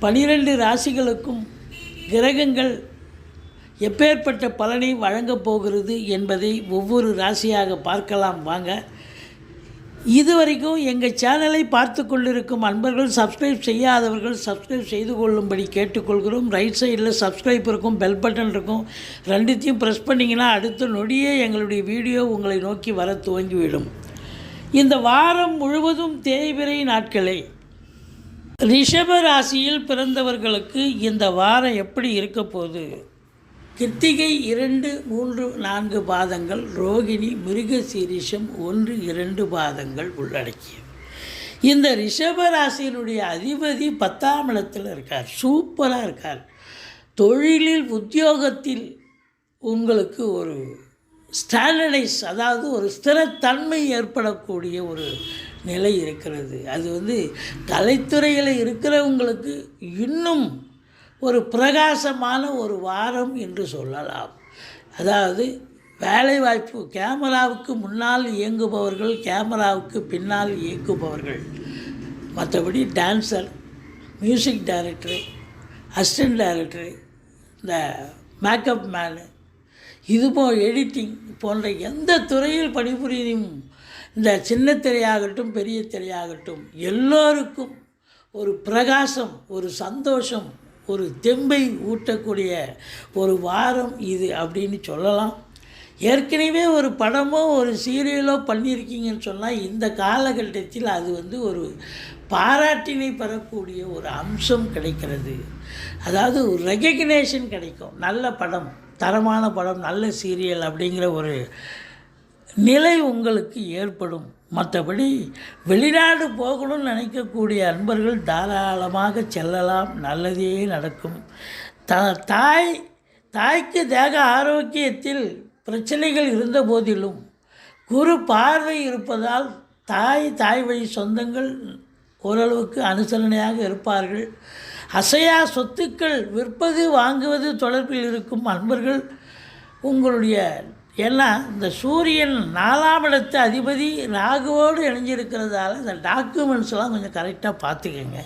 பனிரெண்டு ராசிகளுக்கும் கிரகங்கள் எப்பேற்பட்ட பலனை வழங்கப் போகிறது என்பதை ஒவ்வொரு ராசியாக பார்க்கலாம். வாங்க. இதுவரைக்கும் எங்கள் சேனலை பார்த்து கொண்டிருக்கும் அன்பர்கள் சப்ஸ்கிரைப் செய்யாதவர்கள் சப்ஸ்கிரைப் செய்து கொள்ளும்படி கேட்டுக்கொள்கிறோம். ரைட் சைடில் சப்ஸ்கிரைப் இருக்கும் பெல் பட்டன் இருக்கும். ரெண்டுத்தையும் ப்ரெஸ் பண்ணிங்கன்னா அடுத்த நொடியே எங்களுடைய வீடியோ உங்களை நோக்கி வர துவங்கிவிடும். இந்த வாரம் முழுவதும் தேய்பிரை நாட்களே. ரிஷப ராசியில் பிறந்தவர்களுக்கு இந்த வாரம் எப்படி இருக்க போகுது? கிருத்திகை இரண்டு மூன்று நான்கு பாதங்கள் ரோகிணி மிருக சீரிஷம் ஒன்று இரண்டு பாதங்கள் உள்ளடக்கியது. இந்த ரிஷப ராசியினுடைய அதிபதி பத்தாம் இடத்தில் இருக்கார். சூப்பராக இருக்கார். தொழிலில் உத்தியோகத்தில் உங்களுக்கு ஒரு ஸ்டாண்டர்டைஸ் அதாவது ஒரு ஸ்திரத்தன்மை ஏற்படக்கூடிய ஒரு நிலை இருக்கிறது. அது வந்து கலைத்துறையில் இருக்கிறவங்களுக்கு இன்னும் ஒரு பிரகாசமான ஒரு வாரம் என்று சொல்லலாம். அதாவது வேலைவாய்ப்பு கேமராவுக்கு முன்னால் இயங்குபவர்கள் கேமராவுக்கு பின்னால் இயக்குபவர்கள் மற்றபடி dancer music director assistant director இந்த மேக்கப் மேனு இதுபோ எடிட்டிங் போன்ற எந்த துறையில் பணிபுரியும் இந்த சின்ன திரையாகட்டும் பெரிய திரையாகட்டும் எல்லோருக்கும் ஒரு பிரகாசம் ஒரு சந்தோஷம் ஒரு தெம்பை ஊட்டக்கூடிய ஒரு வாரம் இது அப்படின்னு சொல்லலாம். ஏற்கனவே ஒரு படமோ ஒரு சீரியலோ பண்ணியிருக்கீங்கன்னு சொன்னால் இந்த காலகட்டத்தில் அது வந்து ஒரு பாராட்டினை பெறக்கூடிய ஒரு அம்சம் கிடைக்கிறது. அதாவது ஒரு ரெகக்னேஷன் கிடைக்கும். நல்ல படம் தரமான படம் நல்ல சீரியல் அப்படிங்கிற ஒரு நிலை உங்களுக்கு ஏற்படும். மற்றபடி வெளிநாடு போகணும்னு நினைக்கக்கூடிய அன்பர்கள் தாராளமாக செல்லலாம். நல்லதே நடக்கும். த தாய் தாய்க்கு தேக ஆரோக்கியத்தில் பிரச்சனைகள் இருந்த போதிலும் குரு பார்வை இருப்பதால் தாய் தாய் வழி சொந்தங்கள் ஓரளவுக்கு அனுசரணையாக இருப்பார்கள். அசையா சொத்துக்கள் விற்பது வாங்குவது தொடர்பில் இருக்கும் அன்பர்கள் உங்களுடைய ஏன்னா இந்த சூரியன் நாலாம் இடத்து அதிபதி ராகுவோடு இணைஞ்சிருக்கிறதால இந்த டாக்குமெண்ட்ஸ்லாம் கொஞ்சம் கரெக்டாக பார்த்துக்கோங்க.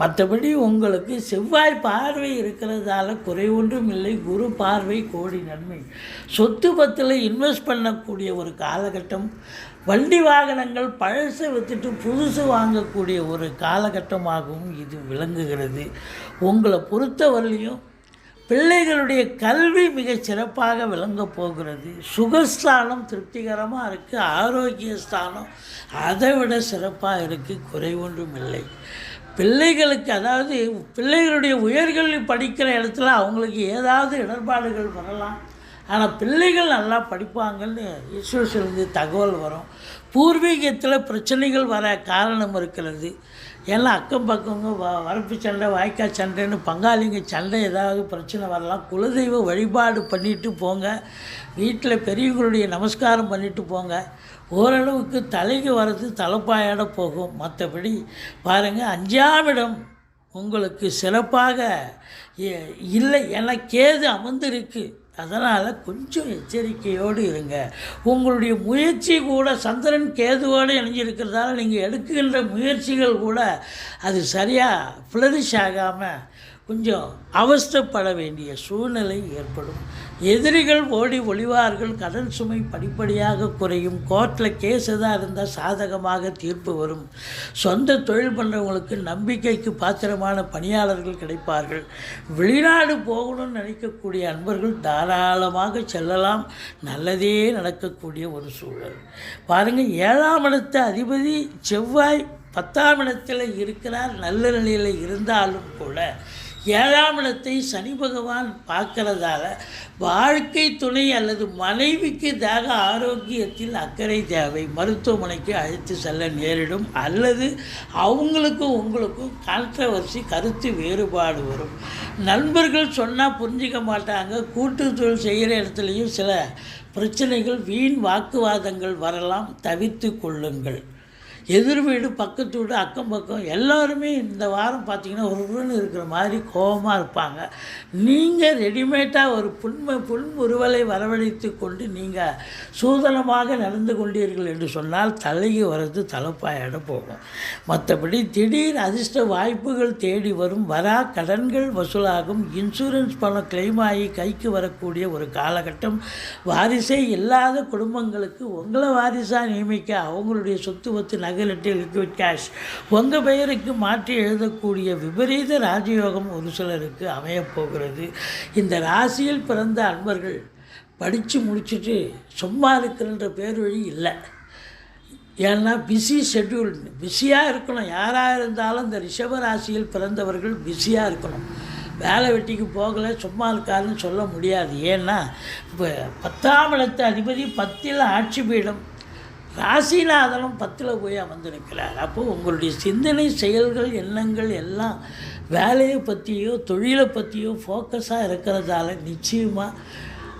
மற்றபடி உங்களுக்கு செவ்வாய் பார்வை இருக்கிறதால குறை ஒன்றும் இல்லை. குரு பார்வை கோடி நன்மை. சொத்து பத்தில் இன்வெஸ்ட் பண்ணக்கூடிய ஒரு காலகட்டம் வண்டி வாகனங்கள் பழசை விற்றுட்டு புதுசு வாங்கக்கூடிய ஒரு காலகட்டமாகவும் இது விளங்குகிறது. உங்களை பொறுத்தவரையிலையும் பிள்ளைகளுடைய கல்வி மிகச் சிறப்பாக விளங்கப் போகிறது. சுகஸ்தானம் திருப்திகரமாக இருக்குது ஆரோக்கிய ஸ்தானம் அதை விட சிறப்பாக இருக்குது குறைவொன்றும் இல்லை. பிள்ளைகளுக்கு அதாவது பிள்ளைகளுடைய உயர்கல்வி படிக்கிற இடத்துல அவங்களுக்கு ஏதாவது இடர்பாடுகள் வரலாம். ஆனால் பிள்ளைகள் நல்லா படிப்பாங்கன்னு ஈஸ்வரஸ்லேருந்து தகவல் வரும். பூர்வீகத்தில் பிரச்சனைகள் வர காரணம் இருக்கிறது. ஏன்னா அக்கம் பக்கங்க வ வரப்பு சண்டை வாய்க்கால் சண்டைன்னு பங்காளிங்க சண்டை ஏதாவது பிரச்சனை வரலாம். குலதெய்வ வழிபாடு பண்ணிட்டு போங்க. வீட்டில் பெரியவங்களுடைய நமஸ்காரம் பண்ணிட்டு போங்க. ஓரளவுக்கு தலைக்கு வர்றது தலைப்பாயோட போகும். மற்றபடி பாருங்கள் அஞ்சாவிடம் உங்களுக்கு சிறப்பாக இல்லை ஏன்னா கேது அமர்ந்திருக்கு. அதனால் கொஞ்சம் எச்சரிக்கையோடு இருங்க. உங்களுடைய முயற்சி கூட சந்திரன் கேதுவோடு இணைஞ்சிருக்கிறதால நீங்கள் எடுக்கின்ற முயற்சிகள் கூட அது சரியாக ஃப்ளரிஷ் ஆகாமல் கொஞ்சம் அவஸ்தைப்பட வேண்டிய சூழ்நிலை ஏற்படும். எதிரிகள் ஓடி ஒளிவார்கள் கடன் சுமை படிப்படியாக குறையும். கோர்ட்டில் கேஸ் எதாக இருந்தால் சாதகமாக தீர்ப்பு வரும். சொந்த தொழில் பண்ணுறவங்களுக்கு நம்பிக்கைக்கு பாத்திரமான பணியாளர்கள் கிடைப்பார்கள். வெளிநாடு போகணும்னு நினைக்கக்கூடிய அன்பர்கள் தாராளமாக செல்லலாம். நல்லதே நடக்கக்கூடிய ஒரு சூழல். பாருங்கள் ஏழாம் இடத்த அதிபதி செவ்வாய் பத்தாம் இடத்தில் இருக்கிறார். நல்ல நிலையில் இருந்தாலும் கூட ஏழாம் இடத்தை சனி பகவான் பார்க்கறதால வாழ்க்கை துணை அல்லது மனைவிக்கு தேக ஆரோக்கியத்தில் அக்கறை தேவை. மருத்துவமனைக்கு அழைத்து செல்ல நேரிடும் அல்லது அவங்களுக்கும் உங்களுக்கும் கான்ட்ரவர்சி கருத்து வேறுபாடு வரும். நண்பர்கள் சொன்னால் புரிஞ்சிக்க மாட்டாங்க. கூட்டு தொழில் செய்கிற இடத்துலையும் சில பிரச்சனைகள் வீண் வாக்குவாதங்கள் வரலாம். தவித்து கொள்ளுங்கள். எதிர் வீடு பக்கத்து வீடு அக்கம் பக்கம் எல்லாருமே இந்த வாரம் பார்த்தீங்கன்னா ஒருவன்னு இருக்கிற மாதிரி கோபமாக இருப்பாங்க. நீங்கள் ரெடிமேட்டாக ஒரு புண்மை புன்முறுவலை வரவழைத்து கொண்டு நீங்கள் சூதனமாக நடந்து கொண்டீர்கள் என்று சொன்னால் தலைக்கு வர்றது தலைப்பாயிட போகும். மற்றபடி திடீர் அதிர்ஷ்ட வாய்ப்புகள் தேடி வரும். வரா கடன்கள் வசூலாகும். இன்சூரன்ஸ் பணம் கிளைம் ஆகி கைக்கு வரக்கூடிய ஒரு காலகட்டம். வாரிசே இல்லாத குடும்பங்களுக்கு உங்களை வாரிசாக நியமிக்க அவங்களுடைய சொத்து வத்து நகலிட்டு லிக்விட் கேஷ் உங்கள் பெயருக்கு மாற்றி எழுதக்கூடிய விபரீத ராஜயோகம் ஒரு சிலருக்கு அமையப்போகிறது இந்த ராசியில் பிறந்த அன்பர்கள் படித்து முடிச்சுட்டு சும்மா இருக்கிறன்ற பேர் வழி இல்லை. ஏன்னா பிஸி ஷெட்யூல் பிஸியாக இருக்கணும். யாராக இருந்தாலும் இந்த ரிஷப ராசியில் பிறந்தவர்கள் பிஸியாக இருக்கணும். வேலை வெட்டிக்கு போகலை சும்மா இருக்காருன்னு சொல்ல முடியாது. ஏன்னா இப்போ பத்தாம் இடத்து அதிபதி பத்தில் ஆட்சி பீடம். ராசிநாதனும் பத்தில் போய் அமர்ந்திருக்கிறார் அப்போது உங்களுடைய சிந்தனை செயல்கள் எண்ணங்கள் எல்லாம் வேலையை பற்றியோ தொழிலை பற்றியோ ஃபோக்கஸாக இருக்கிறதால நிச்சயமாக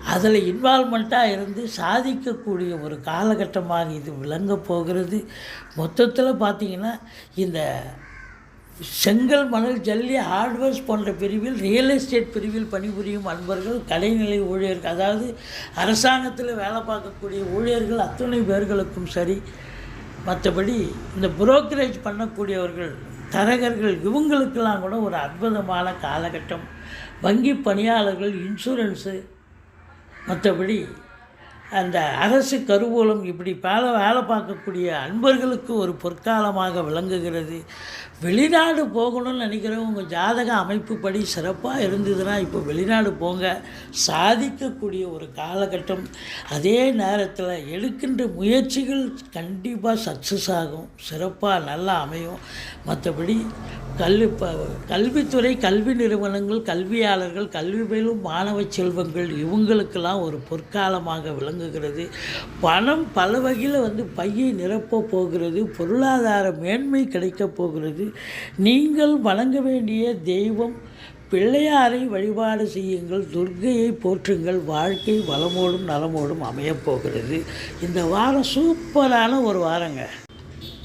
அதில் இன்வால்மெண்ட்டாக இருந்து சாதிக்கக்கூடிய ஒரு காலகட்டமாக இது விளங்க போகிறது. மொத்தத்தில் பார்த்திங்கன்னா இந்த செங்கல் மணல் ஜல்லி ஹார்ட்வேர்ஸ் போன்ற பிரிவில் ரியல் எஸ்டேட் பிரிவில் பணிபுரியும் அன்பர்கள் கடைநிலை ஊழியர்கள் அதாவது அரசாங்கத்தில் வேலை பார்க்கக்கூடிய ஊழியர்கள் அத்துணை பேர்களுக்கும் சரி. மற்றபடி இந்த புரோக்கரேஜ் பண்ணக்கூடியவர்கள் தரகர்கள் இவங்களுக்கெல்லாம் கூட ஒரு அற்புதமான காலகட்டம். வங்கி பணியாளர்கள் இன்சூரன்ஸு மற்றபடி அந்த அரசு கருவூலம் இப்படி பல வேலை பார்க்கக்கூடிய அன்பர்களுக்கு ஒரு பொற்காலமாக விளங்குகிறது. வெளிநாடு போகணும்னு நினைக்கிறவங்க உங்கள் ஜாதக அமைப்புப்படி சிறப்பாக இருந்ததுன்னா இப்போ வெளிநாடு போங்க. சாதிக்கக்கூடிய ஒரு காலகட்டம். அதே நேரத்தில் எடுக்கின்ற முயற்சிகள் கண்டிப்பாக சக்ஸஸ் ஆகும். சிறப்பாக நல்லா அமையும். மற்றபடி கல்வி கல்வித்துறை கல்வி நிறுவனங்கள் கல்வியாளர்கள் கல்வி பயிலும் மாணவ செல்வங்கள் இவங்களுக்கெல்லாம் ஒரு பொற்காலமாக விளங்குகிறது. பணம் பல வகையில் வந்து பையை நிரப்பப் போகிறது பொருளாதார மேன்மை கிடைக்கப் போகிறது. நீங்கள் வணங்க வேண்டிய தெய்வம் பிள்ளையாரை வழிபாடு செய்யுங்கள் துர்க்கையை போற்றுங்கள் வாழ்க்கை வளமோடும் நலமோடும் அமையப் போகிறது. இந்த வாரம் சூப்பரான ஒரு வாரங்க.